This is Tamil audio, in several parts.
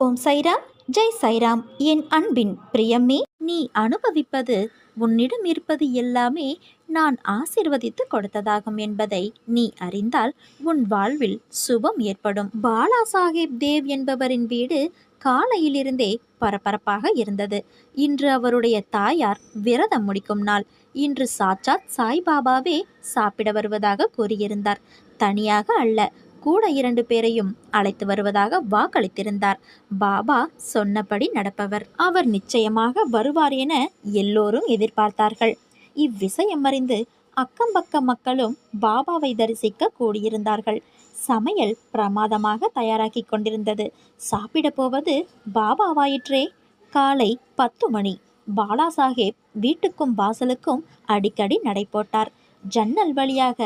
ஓம் சைராம் ஜெய் சைராம். என் அன்பின் பிரியமே நீ அனுபவிப்பது உன்னிடம் இருப்பது எல்லாமே நான் ஆசிர்வதித்து கொடுத்ததாகும் என்பதை நீ அறிந்தால் உன் வாழ்வில் சுபம் ஏற்படும். பாலா சாஹேப் தேவ் என்பவரின் வீடு காலையிலிருந்தே பரபரப்பாக இருந்தது. இன்று அவருடைய தாயார் விரதம் முடிக்கும் நாள். இன்று சாட்சாத் சாய்பாபாவே சாப்பிட வருவதாக கூறியிருந்தார். தனியாக அல்ல கூட இரண்டு பேரையும் அழைத்து வருவதாக வாக்களித்திருந்தார். பாபா சொன்னபடி நடப்பவர். அவர் நிச்சயமாக வருவார் என எல்லோரும் எதிர்பார்த்தார்கள். இவ்விஷயம் அறிந்து அக்கம் பக்க மக்களும் பாபாவை தரிசிக்க கூடியிருந்தார்கள். சமையல் பிரமாதமாக தயாராகி கொண்டிருந்தது. சாப்பிட போவது பாபாவாயிற்றே. காலை பத்து மணி. பாலா சாஹேப் வீட்டுக்கும் வாசலுக்கும் அடிக்கடி நடை போட்டார் ஜன்னல் வழியாக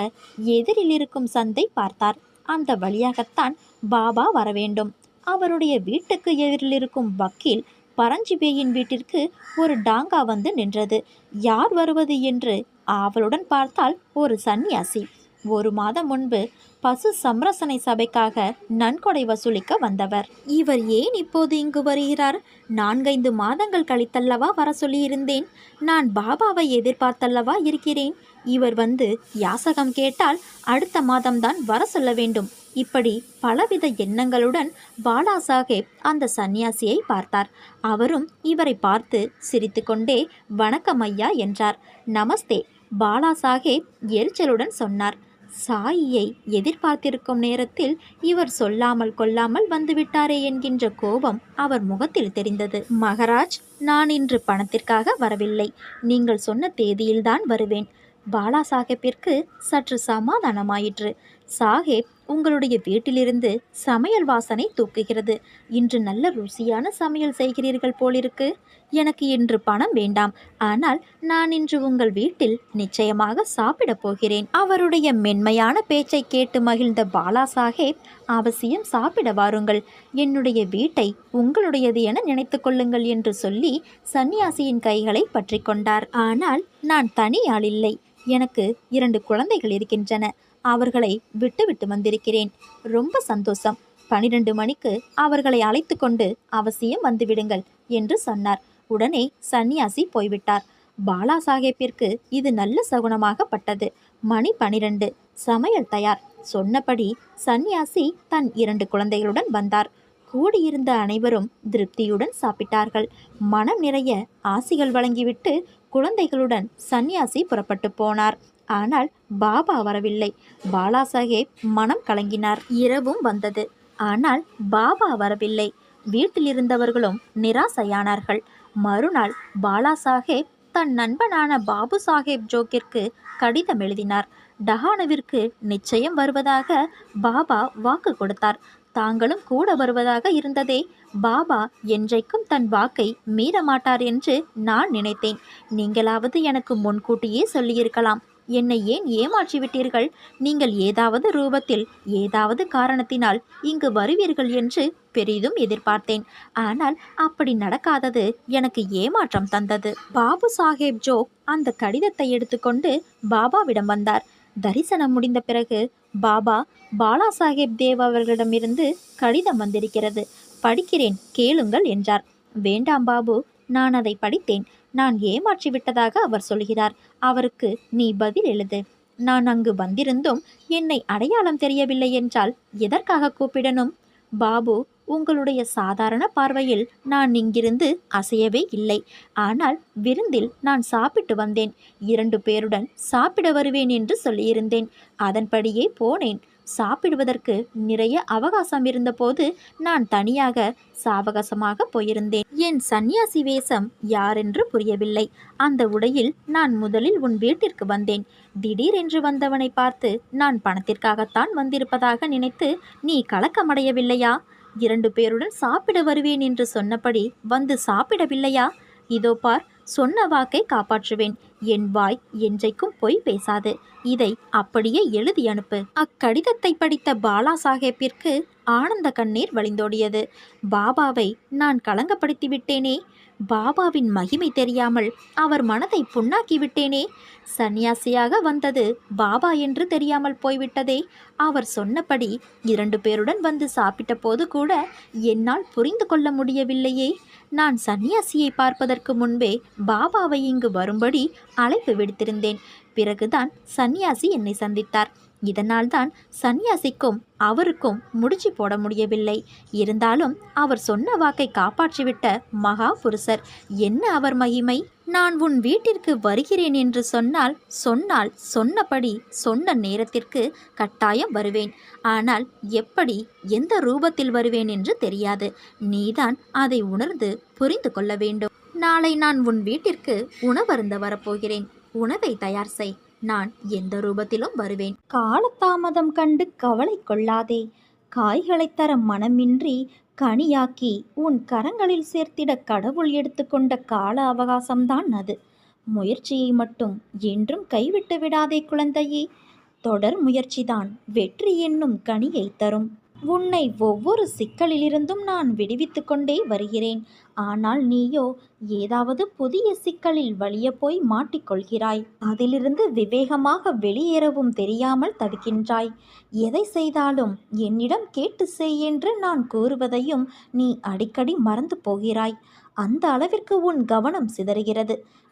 எதிரில் இருக்கும் சந்தை பார்த்தார். அந்த வழியாகத்தான் பாபா வர வேண்டும் அவருடைய வீட்டுக்கு எதிரில் இருக்கும் வக்கீல் பரஞ்சிபேயின் வீட்டிற்கு ஒரு டாங்கா வந்து நின்றது. யார் வருவது என்று ஆவலுடன் பார்த்தால் ஒரு சந்நியாசி. ஒரு மாதம் முன்பு பசு சம்ரசனை சபைக்காக நன்கொடை வசூலிக்க வந்தவர். இவர் ஏன் இப்போது இங்கு வருகிறார்? நான்கைந்து மாதங்கள் கழித்தல்லவா வர சொல்லியிருந்தேன். நான் பாபாவை எதிர்பார்த்தல்லவா இருக்கிறேன்? இவர் வந்து யாசகம் கேட்டால் அடுத்த மாதம்தான் வர சொல்ல வேண்டும். இப்படி பலவித எண்ணங்களுடன் பாலா சாஹேப் அந்த சன்னியாசியை பார்த்தார். அவரும் இவரை பார்த்து சிரித்துக்கொண்டே வணக்கம் ஐயா என்றார். நமஸ்தே பாலா சாஹேப் எரிச்சலுடன் சொன்னார். சாயியை எதிர்பார்த்திருக்கும் நேரத்தில் இவர் சொல்லாமல் கொள்ளாமல் வந்துவிட்டாரே என்கின்ற கோபம் அவர் முகத்தில் தெரிந்தது. மகராஜ் நான் இன்று பணத்திற்காக வரவில்லை. நீங்கள் சொன்ன தேதியில்தான் வருவேன். பாலா சாஹேப்பிற்கு சற்று சமாதானமாயிற்று. சாஹேப் உங்களுடைய வீட்டிலிருந்து சமையல் வாசனை தூக்குகிறது. இன்று நல்ல ருசியான சமையல் செய்கிறீர்கள் போலிருக்கு. எனக்கு இன்று பணம் வேண்டாம். ஆனால் நான் இன்று உங்கள் வீட்டில் நிச்சயமாக சாப்பிடப் போகிறேன். அவருடைய மென்மையான பேச்சை கேட்டு மகிழ்ந்த பாலா சாஹேப் அவசியம் சாப்பிட வாருங்கள். என்னுடைய வீட்டை உங்களுடையது என நினைத்து கொள்ளுங்கள் என்று சொல்லி சன்னியாசியின் கைகளை பற்றி கொண்டார். ஆனால் நான் தனி இல்லை எனக்கு இரண்டு குழந்தைகள் இருக்கின்றன. அவர்களை விட்டுவிட்டு வந்திருக்கிறேன். ரொம்ப சந்தோஷம். பனிரெண்டு மணிக்கு அவர்களை அழைத்து கொண்டு அவசியம் வந்துவிடுங்கள் என்று சொன்னார். உடனே சன்னியாசி போய்விட்டார். பாலா சாஹேப்பிற்கு இது நல்ல சகுனமாகப்பட்டது. மணி பனிரெண்டு. சமையல் தயார். சொன்னபடி சன்னியாசி தன் இரண்டு குழந்தைகளுடன் வந்தார். கூடியிருந்த அனைவரும் திருப்தியுடன் சாப்பிட்டார்கள். மனம் நிறைய ஆசிகள் வழங்கிவிட்டு குழந்தைகளுடன் சன்னியாசி புறப்பட்டு போனார். ஆனால் பாபா வரவில்லை. பாலா சாஹேப் மனம் கலங்கினார். இரவும் வந்தது. ஆனால் பாபா வரவில்லை. வீட்டில் இருந்தவர்களும் நிராசையானார்கள். மறுநாள் பாலா சாஹேப் தன் நண்பனான பாபு சாஹேப் ஜோக்கிற்கு கடிதம் எழுதினார். டஹானுவிற்கு நிச்சயம் வருவதாக பாபா வாக்கு கொடுத்தார். தாங்களும் கூட வருவதாக இருந்ததே. பாபா என்றைக்கும் தன் வாக்கை மீறமாட்டார் என்று நான் நினைத்தேன். நீங்களாவது எனக்கு முன்கூட்டியே சொல்லியிருக்கலாம். என்னை ஏன் ஏமாற்றிவிட்டீர்கள்? நீங்கள் ஏதாவது ரூபத்தில் ஏதாவது காரணத்தினால் இங்கு வருவீர்கள் என்று பெரிதும் எதிர்பார்த்தேன். ஆனால் அப்படி நடக்காதது எனக்கு ஏமாற்றம் தந்தது. பாபு சாஹேப் ஜோக் அந்த கடிதத்தை எடுத்துக்கொண்டு பாபாவிடம் வந்தார். தரிசனம் முடிந்த பிறகு பாபா பாலா சாஹேப் தேவ் அவர்களிடமிருந்து கடிதம் வந்திருக்கிறது. படிக்கிறேன் கேளுங்கள் என்றார். வேண்டாம் பாபு நான் அதை படித்தேன். நான் ஏமாற்றி விட்டதாக அவர் சொல்கிறார். அவருக்கு நீ பதில் எழுது. நான் அங்கு வந்திருந்தும் என்னை அடையாளம் தெரியவில்லை என்றால் எதற்காக கூப்பிடணும்? பாபு உங்களுடைய சாதாரண பார்வையில் நான் இங்கிருந்து அசையவே இல்லை. ஆனால் விருந்தில் நான் சாப்பிட்டு வந்தேன். இரண்டு பேருடன் சாப்பிட வருவேன் என்று சொல்லியிருந்தேன். அதன்படியே போனேன். சாப்பிடுவதற்கு நிறைய அவகாசம் இருந்தபோது நான் தனியாக சாவகாசமாக போயிருந்தேன். என் சந்நியாசி வேஷம் யாரென்று புரியவில்லை. அந்த உடையில் நான் முதலில் உன் வீட்டிற்கு வந்தேன். திடீரென்று வந்தவனை பார்த்து நான் பணத்திற்காகத்தான் வந்திருப்பதாக நினைத்து நீ கலக்கமடையவில்லையா? இரண்டு பேருடன் சாப்பிட வருவேன் என்று சொன்னபடி வந்து சாப்பிடவில்லையா? இதோ பார் சொன்ன வாக்கை காப்பாற்றுவேன். என் வாய் என்றைக்கும் பொய் பேசாது. இதை அப்படியே எழுதி அனுப்பு. அக்கடிதத்தை படித்த பாலா சாஹேப்பிற்கு ஆனந்த கண்ணீர் வழிந்தோடியது. பாபாவை நான் களங்கப்படுத்தி விட்டேனே. பாபாவின் மகிமை தெரியாமல் அவர் மனதை புண்ணாக்கி விட்டேனே. சந்நியாசியாக வந்தது பாபா என்று தெரியாமல் போய்விட்டதே. அவர் சொன்னபடி இரண்டு பேருடன் வந்து சாப்பிட்ட போது கூட என்னால் புரிந்து கொள்ள முடியவில்லையே. நான் சந்நியாசியை பார்ப்பதற்கு முன்பே பாபாவை இங்கு வரும்படி அழைப்பு விடுத்திருந்தேன். பிறகுதான் சந்நியாசி என்னை சந்தித்தார். இதனால்தான் சந்நியாசிக்கும் அவருக்கும் முடிச்சு போட முடியவில்லை. இருந்தாலும் அவர் சொன்ன வாக்கை காப்பாற்றிவிட்ட மகா புருஷர் என்ன அவர் மகிமை? நான் உன் வீட்டிற்கு வருகிறேன் என்று சொன்னால் சொன்னால் சொன்னபடி சொன்ன நேரத்திற்கு கட்டாயம் வருவேன். ஆனால் எப்படி எந்த ரூபத்தில் வருவேன் என்று தெரியாது. நீதான் அதை உணர்ந்து புரிந்து கொள்ள வேண்டும். நாளை நான் உன் வீட்டிற்கு உணவருந்த வரப்போகிறேன். உணவை தயார் செய். நான் எந்த ரூபத்திலும் வருவேன். காலதாமதம் கண்டு கவலை கொள்ளாதே. காய்களைத் தர மனமின்றி கனியாக்கி உன் கரங்களில் சேர்த்திட கடவுள் எடுத்துக்கொண்ட கால அவகாசம்தான் அது. முயற்சியை மட்டும் என்றும் கைவிட்டு விடாதே குழந்தையே. தொடர் முயற்சிதான் வெற்றி என்னும் கனியை தரும். உன்னை ஒவ்வொரு சிக்கலிலிருந்தும் நான் விடுவித்து கொண்டே வருகிறேன். ஆனால் நீயோ ஏதாவது புதிய சிக்கலில் வலிய போய் மாட்டிக்கொள்கிறாய். அதிலிருந்து விவேகமாக வெளியேறவும் தெரியாமல் தவிக்கின்றாய் எதை செய்தாலும் என்னிடம் கேட்டு செய் என்று நான் கூறுவதையும் நீ அடிக்கடி மறந்து போகிறாய். அந்த அளவிற்கு உன் கவனம் சிதறுகிறது.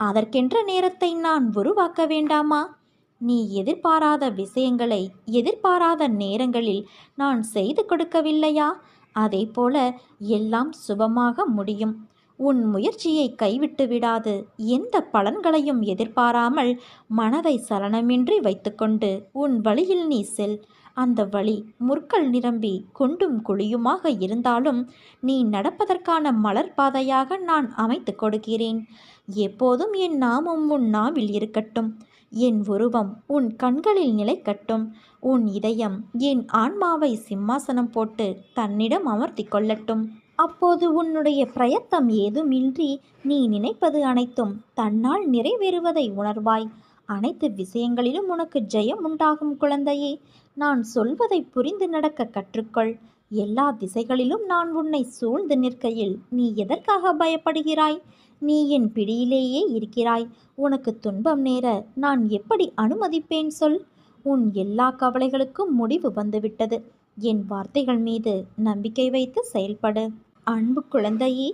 அதற்கென்ற நேரத்தை நான் உருவாக்க வேண்டாமா? நீ எதிர்பாராத விஷயங்களை எதிர்பாராத நேரங்களில் நான் செய்து கொடுக்கவில்லையா? அதே போல எல்லாம் சுபமாக முடியும். உன் முயற்சியை கைவிட்டு விடாது. எந்த பலன்களையும் எதிர்பாராமல் மனதை சலனமின்றி வைத்துக்கொண்டு உன் வழியில் நீ செல். அந்த வழி முற்கள் நிரம்பி குண்டும் குழியுமாக இருந்தாலும் நீ நடப்பதற்கான மலர் பாதையாக நான் அமைத்து கொடுக்கிறேன். எப்போதும் என் நாமம் உன் நாவில் இருக்கட்டும். என் உருவம் உன் கண்களில் நிலைக்கட்டும். உன் இதயம் என் ஆன்மாவை சிம்மாசனம் போட்டு தன்னிடம் அமர்த்தி கொள்ளட்டும். அப்போது உன்னுடைய பிரயத்தம் ஏதுமின்றி நீ நினைப்பது அனைத்தும் தன்னால் நிறைவேறுவதை உணர்வாய். அனைத்து விஷயங்களிலும் உனக்கு ஜெயம் உண்டாகும் குழந்தையே. நான் சொல்வதை புரிந்து நடக்க கற்றுக்கொள். எல்லா திசைகளிலும் நான் உன்னை சூழ்ந்து நிற்கையில் நீ எதற்காக பயப்படுகிறாய்? நீ என் பிடியிலேயே இருக்கிறாய். உனக்கு துன்பம் நேர நான் எப்படி அனுமதிப்பேன் சொல்? உன் எல்லா கவலைகளுக்கும் முடிவு வந்துவிட்டது. என் வார்த்தைகள் மீது நம்பிக்கை வைத்து செயல்படு. அன்பு குழந்தையே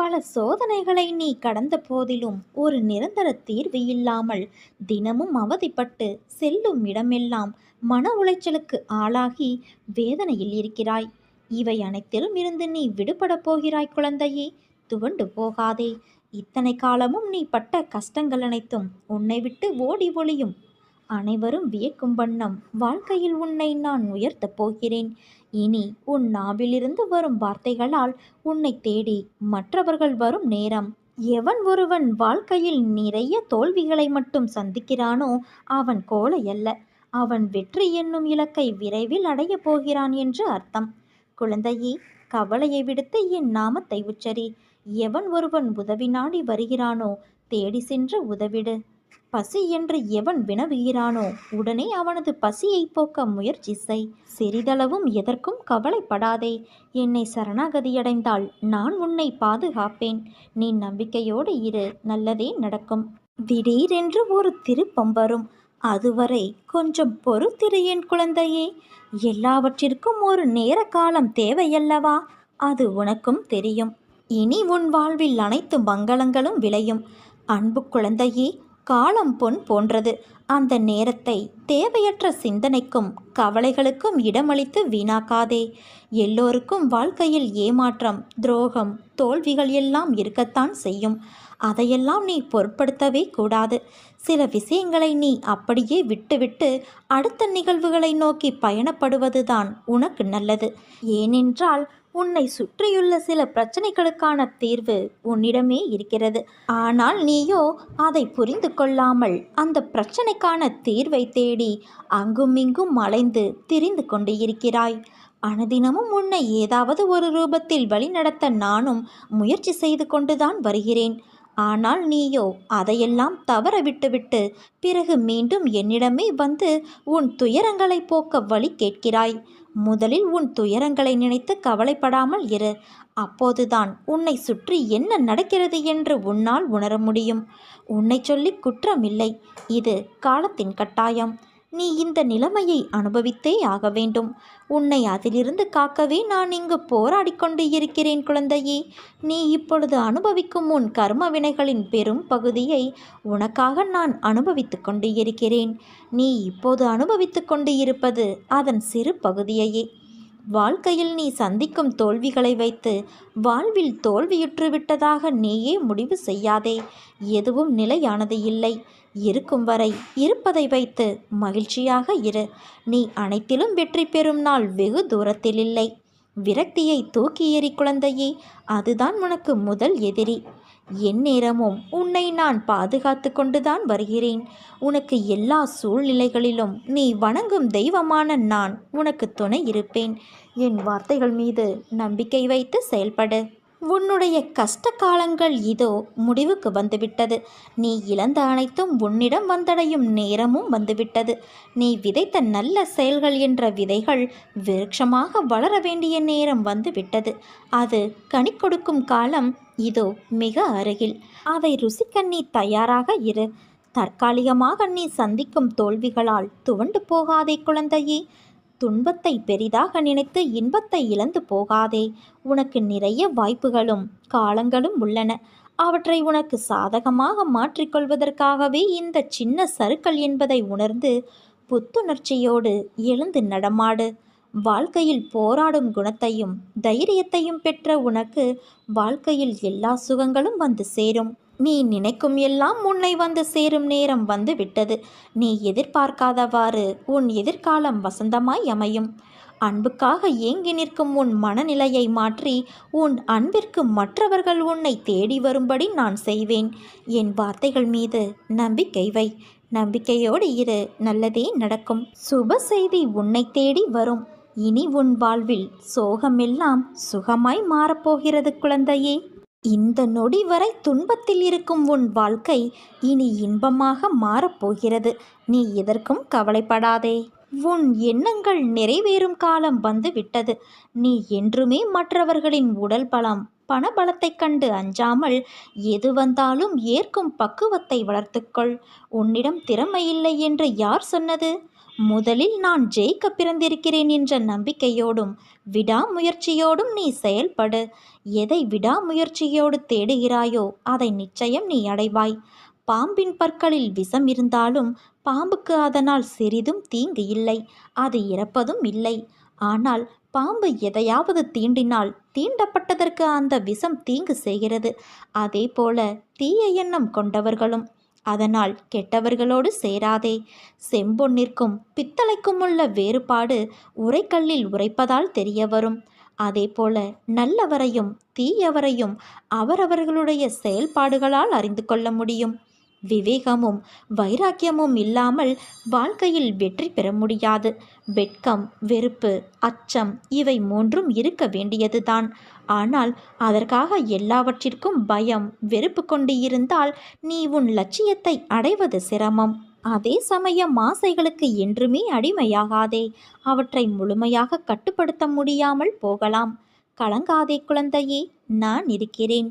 பல சோதனைகளை நீ கடந்த போதிலும் ஒரு நிரந்தர தீர்வு இல்லாமல் தினமும் அவதிப்பட்டு செல்லும் இடமெல்லாம் மன உளைச்சலுக்கு ஆளாகி வேதனையில் இருக்கிறாய். இவை அனைத்திலும் இருந்து நீ விடுபட போகிறாய் குழந்தையே. துவண்டு போகாதே. இத்தனை காலமும் நீ பட்ட கஷ்டங்கள் அனைத்தும் உன்னை விட்டு ஓடி ஒளியும். அனைவரும் வியக்கும் வண்ணம் வாழ்க்கையில் உன்னை நான் உயர்த்தப் போகிறேன். இனி உன் நாவிலிருந்து வரும் வார்த்தைகளால் உன்னை தேடி மற்றவர்கள் வரும் நேரம். எவன் ஒருவன் வாழ்க்கையில் நிறைய தோல்விகளை மட்டும் சந்திக்கிறானோ அவன் கோலை அல்ல அவன் வெற்றி என்னும் இலக்கை விரைவில் அடையப் போகிறான் என்று அர்த்தம். குழந்தையே கவலையை விடுத்து என் நாமத்தை உச்சரி. எவன் ஒருவன் உதவி நாடி வருகிறானோ தேடி சென்று உதவிடு. பசி என்று எவன் வினவுகிறானோ உடனே அவனது பசியை போக்க முயற்சி செய். சிறிதளவும் எதற்கும் கவலைப்படாதே. என்னை சரணாகதியடைந்தால் நான் உன்னை பாதுகாப்பேன். நீ நம்பிக்கையோடு இரு நல்லதே நடக்கும். திடீரென்று ஒரு திருப்பம் வரும். அதுவரை கொஞ்சம் பொறுத்திரு என் குழந்தையே. எல்லாவற்றிற்கும் ஒரு நேர காலம் தேவையல்லவா? அது உனக்கும் தெரியும். இனி உன் வாழ்வில் அனைத்து மங்களங்களும் விளையும். அன்பு குழந்தையே காலம் பொன் போன்றது. அந்த நேரத்தை தேவையற்ற சிந்தனைக்கும் கவலைகளுக்கும் இடமளித்து வீணாக்காதே. எல்லோருக்கும் வாழ்க்கையில் ஏமாற்றம் துரோகம் தோல்விகள் எல்லாம் இருக்கத்தான் செய்யும். அதையெல்லாம் நீ பொருட்படுத்தவே கூடாது. சில விஷயங்களை நீ அப்படியே விட்டுவிட்டு அடுத்த நிகழ்வுகளை நோக்கி பயணப்படுவதுதான் உனக்கு நல்லது. ஏனென்றால் உன்னை சுற்றியுள்ள சில பிரச்சனைகளுக்கான தீர்வு உன்னிடமே இருக்கிறது. ஆனால் நீயோ அதை புரிந்து கொள்ளாமல் அந்த பிரச்சனைக்கான தீர்வை தேடி அங்கும் இங்கும் அலைந்து திரிந்து கொண்டு இருக்கிறாய். அனுதினமும் உன்னை ஏதாவது ஒரு ரூபத்தில் வழிநடத்த நானும் முயற்சி செய்து கொண்டுதான் வருகிறேன். ஆனால் நீயோ அதையெல்லாம் தவற விட்டுவிட்டு பிறகு மீண்டும் என்னிடமே வந்து உன் துயரங்களை போக்க வழி கேட்கிறாய். முதலில் உன் துயரங்களை நினைத்து கவலைப்படாமல் இரு. அப்போதுதான் உன்னை சுற்றி என்ன நடக்கிறது என்று உன்னால் உணர முடியும். உன்னை சொல்லி குற்றமில்லை. இது காலத்தின் கட்டாயம். நீ இந்த நிலைமையை அனுபவித்தே ஆக வேண்டும். உன்னை அதிலிருந்து காக்கவே நான் இங்கு போராடி கொண்டு இருக்கிறேன் குழந்தையே. நீ இப்பொழுது அனுபவிக்கும் உன் கர்ம வினைகளின் பெரும் பகுதியை உனக்காக நான் அனுபவித்து கொண்டு இருக்கிறேன். நீ இப்போது அனுபவித்து கொண்டு இருப்பது அதன் சிறு பகுதியையே. வாழ்க்கையில் நீ சந்திக்கும் தோல்விகளை வைத்து வாழ்வில் தோல்வியுற்று விட்டதாக நீயே முடிவு செய்யாதே. எதுவும் நிலையானது இல்லை. இருக்கும் வரை இருப்பதை வைத்து மகிழ்ச்சியாக இரு. நீ அனைத்திலும் வெற்றி பெறும் நாள் வெகு தூரத்தில் இல்லை விரக்தியை தூக்கி எறி குழந்தையே அதுதான் உனக்கு முதல் எதிரி. எந்நேரமும் உன்னை நான் பாதுகாத்து கொண்டுதான் வருகிறேன். உனக்கு எல்லா சூழ்நிலைகளிலும் நீ வணங்கும் தெய்வமான நான் உனக்கு துணை இருப்பேன். என் வார்த்தைகள் மீது நம்பிக்கை வைத்து செயல்படு. உன்னுடைய கஷ்ட காலங்கள் இதோ முடிவுக்கு வந்துவிட்டது. நீ இழந்த அனைத்தும் உன்னிடம் வந்தடையும் நேரமும் வந்துவிட்டது. நீ விதைத்த நல்ல செயல்கள் என்ற விதைகள் விருட்சமாக வளர வேண்டிய நேரம் வந்துவிட்டது. அது கனி கொடுக்கும் காலம் இதோ மிக அருகில். அதை ருசிக்க நீ தயாராக இரு. தற்காலிகமாக நீ சந்திக்கும் தோல்விகளால் துவண்டு போகாதே குழந்தையே. துன்பத்தை பெரிதாக நினைத்து இன்பத்தை இழந்து போகாதே. உனக்கு நிறைய வாய்ப்புகளும் காலங்களும் உள்ளன. அவற்றை உனக்கு சாதகமாக மாற்றிக்கொள்வதற்காகவே இந்த சின்ன சருக்கள் என்பதை உணர்ந்து புத்துணர்ச்சியோடு எழுந்து நடமாடு. வாழ்க்கையில் போராடும் குணத்தையும் தைரியத்தையும் பெற்ற உனக்கு வாழ்க்கையில் எல்லா சுகங்களும் வந்து சேரும். நீ நினைக்கும் எல்லாம் உன்னை வந்து சேரும் நேரம் வந்து விட்டது. நீ எதிர்பார்க்காதவாறு உன் எதிர்காலம் வசந்தமாய் அமையும். அன்புக்காக ஏங்கி நிற்கும் உன் மனநிலையை மாற்றி உன் அன்பிற்கு மற்றவர்கள் உன்னை தேடி வரும்படி நான் செய்வேன். என் வார்த்தைகள் மீது நம்பிக்கை வை. நம்பிக்கையோடு இரு. நல்லதே நடக்கும். சுப செய்தி உன்னை தேடி வரும். இனி உன் வாழ்வில் சோகமெல்லாம் சுகமாய் மாறப்போகிறது குழந்தையே. இந்த நொடி வரை துன்பத்தில் இருக்கும் உன் வாழ்க்கை இனி இன்பமாக மாறப்போகிறது. நீ எதற்கும் கவலைப்படாதே. உன் எண்ணங்கள் நிறைவேறும் காலம் வந்து விட்டது நீ என்றுமே மற்றவர்களின் உடல் பலம் பணபலத்தைக் கண்டு அஞ்சாமல் எது வந்தாலும் ஏற்கும் பக்குவத்தை வளர்த்துக்கொள். உன்னிடம் திறமை இல்லை என்று யார் சொன்னது? முதலில் நான் ஜெயிக்க பிறந்திருக்கிறேன் என்ற நம்பிக்கையோடும் விடாமுயற்சியோடும் நீ செயல்படு. எதை விடாமுயற்சியோடு தேடுகிறாயோ அதை நிச்சயம் நீ அடைவாய். பாம்பின் பற்களில் விஷம் இருந்தாலும் பாம்புக்கு அதனால் சிறிதும் தீங்கு இல்லை அது இறப்பதும் இல்லை. ஆனால் பாம்பு எதையாவது தீண்டினால் தீண்டப்பட்டதற்கு அந்த விஷம் தீங்கு செய்கிறது. அதே போல தீய எண்ணம் கொண்டவர்களும் அதனால் கெட்டவர்களோடு சேராதே. செம்பொன்னிற்கும் பித்தளைக்கும் உள்ள வேறுபாடு உரைக்கல்லில் உரைப்பதால் தெரிய வரும் அதேபோல நல்லவரையும் தீயவரையும் அவரவர்களுடைய செயல்பாடுகளால் அறிந்து கொள்ள முடியும். விவேகமும் வைராக்கியமும் இல்லாமல் வாழ்க்கையில் வெற்றி பெற முடியாது. வெட்கம் வெறுப்பு அச்சம் இவை மூன்றும் இருக்க வேண்டியதுதான். ஆனால் அதற்காக எல்லாவற்றிற்கும் பயம் வெறுப்பு கொண்டு இருந்தால் நீ உன் லட்சியத்தை அடைவது சிரமம். அதே சமயம் ஆசைகளுக்கு என்றுமே அடிமையாகாதே. அவற்றை முழுமையாக கட்டுப்படுத்த முடியாமல் போகலாம். கலங்காதே குழந்தையே நான் இருக்கிறேன்.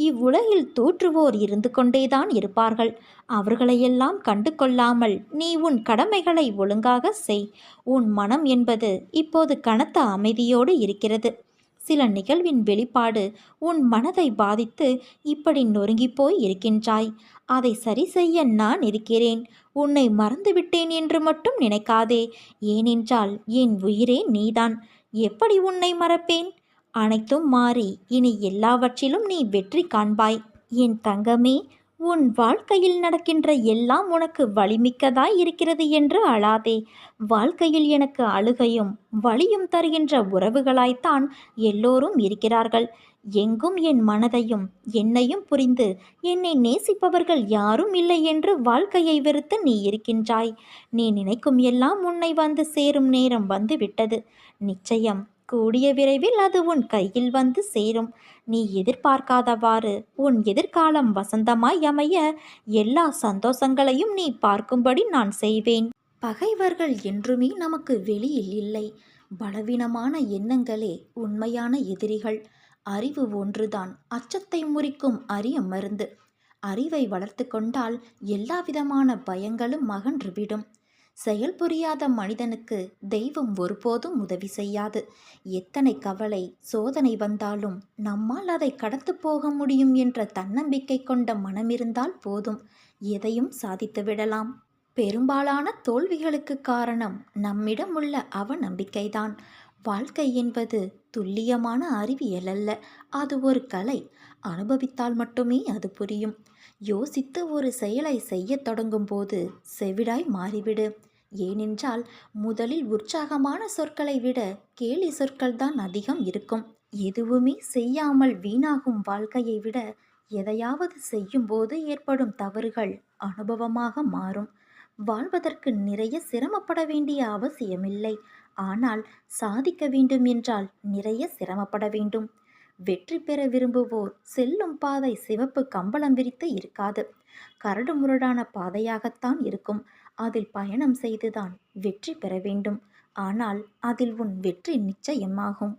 இவ்வுலகில் தோற்றுவோர் இருந்து கொண்டேதான் இருப்பார்கள். அவர்களையெல்லாம் கண்டு கொள்ளாமல் நீ உன் கடமைகளை ஒழுங்காக செய். உன் மனம் என்பது இப்போது கனத்த அமைதியோடு இருக்கிறது. சில நிகழ்வின் வெளிப்பாடு உன் மனதை பாதித்து இப்படி நொறுங்கிப் போய் இருக்கின்றாய். அதை சரி செய்ய நான் இருக்கிறேன். உன்னை மறந்துவிட்டேன் என்று மட்டும் நினைக்காதே. ஏனென்றால் என் உயிரே நீதான். எப்படி உன்னை மறப்பேன்? அனைத்தும் மாறி இனி எல்லாவற்றிலும் நீ வெற்றி காண்பாய். என் தங்கமே உன் வாழ்க்கையில் நடக்கின்ற எல்லாம் உனக்கு வலிமிக்கதாய் இருக்கிறது என்று அழாதே. வாழ்க்கையில் எனக்கு அழுகையும் வலியும் தருகின்ற உறவுகளாய்த்தான் எல்லோரும் இருக்கிறார்கள். எங்கும் என் மனதையும் என்னையும் புரிந்து என்னை நேசிப்பவர்கள் யாரும் இல்லை என்று வாழ்க்கையை வெறுத்து நீ இருக்கின்றாய். நீ நினைக்கும் எல்லாம் உன்னை வந்து சேரும் நேரம் வந்து விட்டது நிச்சயம் கூடிய விரைவில் அது உன் கையில் வந்து சேரும். நீ எதிர்பார்க்காதவாறு உன் எதிர்காலம் வசந்தமாய் அமைய எல்லா சந்தோஷங்களையும் நீ பார்க்கும்படி நான் செய்வேன். பகைவர்கள் என்றுமே நமக்கு வெளியில் இல்லை. பலவீனமான எண்ணங்களே உண்மையான எதிரிகள். அறிவு ஒன்றுதான். அச்சத்தை முறிக்கும் அரிய மருந்து. அறிவை வளர்த்து கொண்டால் எல்லாவிதமான பயங்களும் அகன்றுவிடும் செயல் புரியாத மனிதனுக்கு தெய்வம் ஒருபோதும் உதவி செய்யாது. எத்தனை கவலை சோதனை வந்தாலும் நம்மால் அதை கடத்து போக முடியும் என்ற தன்னம்பிக்கை கொண்ட மனமிருந்தால் போதும். எதையும் சாதித்து விடலாம். பெரும்பாலான தோல்விகளுக்கு காரணம் நம்மிடம் உள்ள அவநம்பிக்கைதான். வாழ்க்கை என்பது துல்லியமான அறிவியல் அல்ல அது ஒரு கலை. அனுபவித்தால் மட்டுமே அது புரியும். யோசித்து ஒரு செயலை செய்யத் தொடங்கும் போது செவிடாய் மாறிவிடு. ஏனென்றால் முதலில் உற்சாகமான சொற்களை விட கேலி சொற்கள் தான் அதிகம் இருக்கும். எதுவுமே செய்யாமல் வீணாகும் வாழ்க்கையை விட எதையாவது செய்யும்போது ஏற்படும் தவறுகள் அனுபவமாக மாறும். வாழ்வதற்கு நிறைய சிரமப்பட வேண்டிய அவசியமில்லை. ஆனால் சாதிக்க வேண்டும் என்றால் நிறைய சிரமப்பட வேண்டும். வெற்றி பெற விரும்புவோர் செல்லும் பாதை சிவப்பு கம்பளம் விரித்து இருக்காது. கரடு முரடான பாதையாகத்தான் இருக்கும். அதில் பயணம் செய்துதான் வெற்றி பெற வேண்டும். ஆனால் அதில் உன் வெற்றி நிச்சயமாகும்.